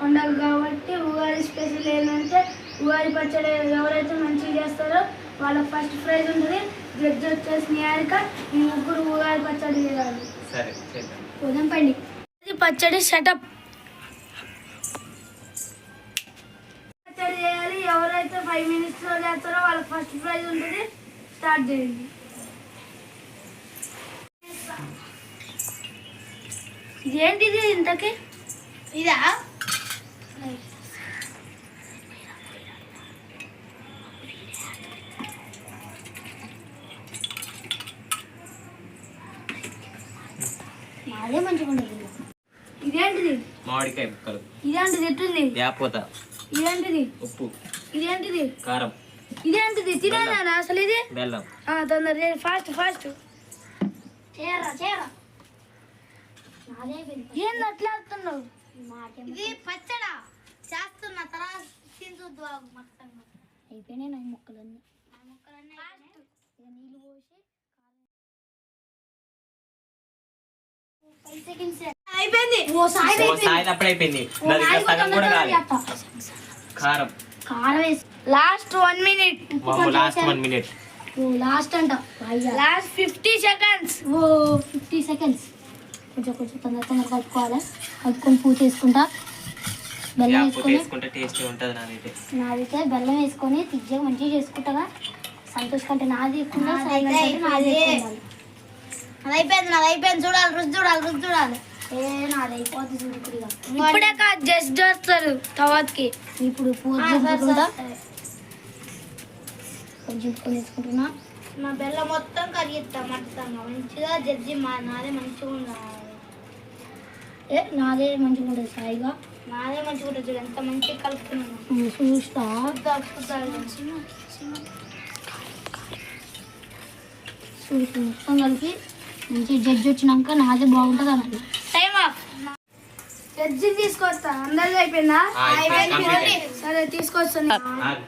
పండుగ కాబట్టి ఉగాది స్పెషల్ ఏంటంటే ఉగాది పచ్చడి ఎవరైతే మంచిగా చేస్తారో వాళ్ళకి ఫస్ట్ ప్రైజ్ ఉంటుంది. జడ్జి వచ్చేసి నిహారిక ఈ ముగ్గురు ఉగాది పచ్చడి చేయాలి. సరే చేద్దాం. ఉదంపండి ఇది పచ్చడి సెటప్ పచ్చడి చేయాలి. ఎవరైతే ఫైవ్ మినిట్స్లో చేస్తారో వాళ్ళకి ఫస్ట్ ప్రైజ్ ఉంటుంది. స్టార్ట్ చేయండి. ఇదేంటిది ఇంతకి? ఇదా? అదే మంచిగా ఉండదు ఇదేంటిది? మామిడికాయ ముక్కలు. ఇదేంటిది? ఎట్టుంది? వేపోత ఇదేంటిది? ఉప్పు. ఇదేంటిది? కారం. ఇదేంటిది? తినేనా అసలు ఇది? బెల్లం. ఆ, తొందర ఫాస్ట్ ఫాస్ట్. చేయరా చేయరా ఏంది అట్లా వస్తున్నావు ఇది పచ్చడా. చేస్తున్న తర్వాత మొత్తంగా అయిపోయినాయి నా ముక్కలన్నీ. ఆ ముక్కలన్నీ నీళ్ళు పోసి అయిపోయింది. ఓ సాయి ఓ సాయి అప్పుడు అయిపోయింది. నాది ఇంకా సగం కూడా కాదు కారం. కారం వేసి. Last one minute. Last one minute. ఓ లాస్ట్ అంట. Last fifty seconds. ఓ ఫిఫ్టీ సెకండ్స్. కొంచెం కొంచెం తొందర తొందర కలుపుకోవాలి? కలుపుకొని పూజ చేసుకుంటా? బెల్లం టేస్ట్ ఉంటుంది నాదైతే నాదైతే బెల్లం వేసుకొని తిజ్జగా మంచిగా చేసుకుంటాగా సంతోష్ కంటే నాది నాది అయిపోయింది. నాది అయిపోయింది చూడాలి రుచి చూడాలి రుచి చూడాలి ఏ నాది అయిపోద్ది చూడు ఇప్పుడు. ఇప్పుడే కాదు జస్ట్ చేస్తారు తర్వాతకి ఇప్పుడు కొంచెం నా బెల్లం మొత్తం కరిగిస్తా మొత్తంగా మంచిగా జడ్జి మా నాదే మంచిగా ఉండాలి ఏ నాదే మంచిగా ఉంటుంది సాయిగా నాదే మంచిగా ఉంటుంది చూడు ఎంత మంచిగా కలుపుతున్నాను చూస్తా చూద్దాం, చూద్దాం. చూసి మొత్తం కలిపి మంచిగా జడ్జి వచ్చినాక నాదే బాగుంటుంది అంటుంది టైం ఆఫ్ జడ్జి తీసుకొస్తా. అందరిది అయిపోయిందా. సరే తీసుకొస్తాను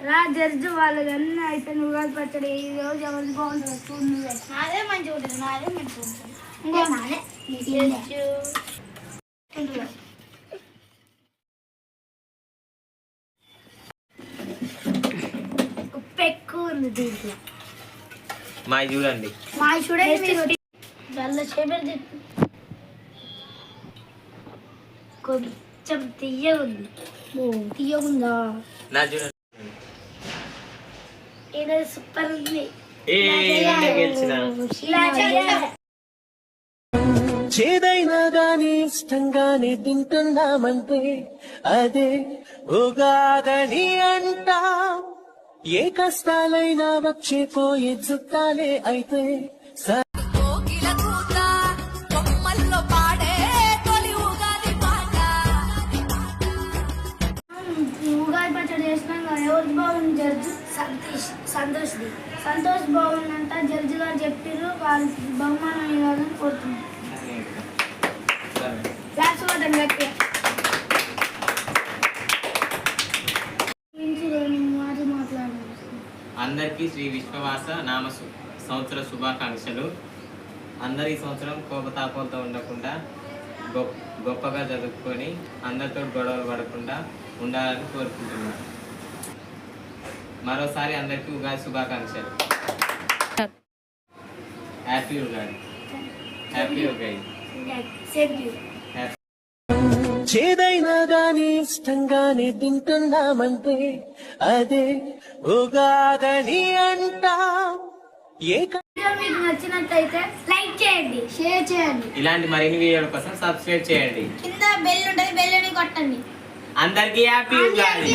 రా జడ్జి వాళ్ళది అన్నీ అయిపోయింది ఉగాది పచ్చడి. ఈ రోజు ఎవరికి బాగుంటుంది చూడు. నువ్వే నాదే మంచిగా ఉంటుంది నాదే మంచిగా ఉంటుంది. ఇంకో నాదే. నీకేం జడ్జి. ఉప్పు ఎక్కువ ఉంది దీంట్లో. మా చూడండి. మా చూడండి బెల్ల చేపడి కొంచెం తీయ ఉంది ఓ తీయగుందా నా చూడండి ఇది సూపర్ ఉంది ఏ నేనే గెలిచిన ఇలా చేయాలి. చేదైనా గాని ఇష్టంగానే తింటున్నామంటే అదే ఉగాదని అంటా. ఏ కష్టాలైనా వచ్చే పోయే చుట్టాలే అయితే చేసినాక జడ్జ్ బాగుంది జడ్జి సంతోష్ సంతోష్ది. సంతోష్ బాగుందంట జడ్జి గారు చెప్పారు వాళ్ళకి బహుమానం ఇవ్వాలని కోరుతున్నాను క్లాస్ అందరికీ శ్రీ విశ్వవాస నామ సంవత్సర శుభాకాంక్షలు. అందరు ఈ సంవత్సరం కోపతాపంతో ఉండకుండా గొప్ప గొప్పగా చదువుకొని అందరితో గొడవలు పడకుండా ఉండాలని కోరుకుంటున్నాను. మరోసారి అందరికీ ఉగాది శుభాకాంక్షలు. హ్యాపీ ఉగాది హ్యాపీ ఉగాది చేదైనా గాని ఇష్టంగానే తింటున్నామంటే అదే ఉగాదని అంటా. ఏ మీకు లైక్ చేయండి షేర్ చేయండి. ఇలాంటి మరిన్ని వీడియోల కోసం సబ్స్క్రైబ్ చేయండి. కింద బెల్ ఉంటుంది బెల్లని కొట్టండి. అందరికీ హ్యాపీ ఉగాది!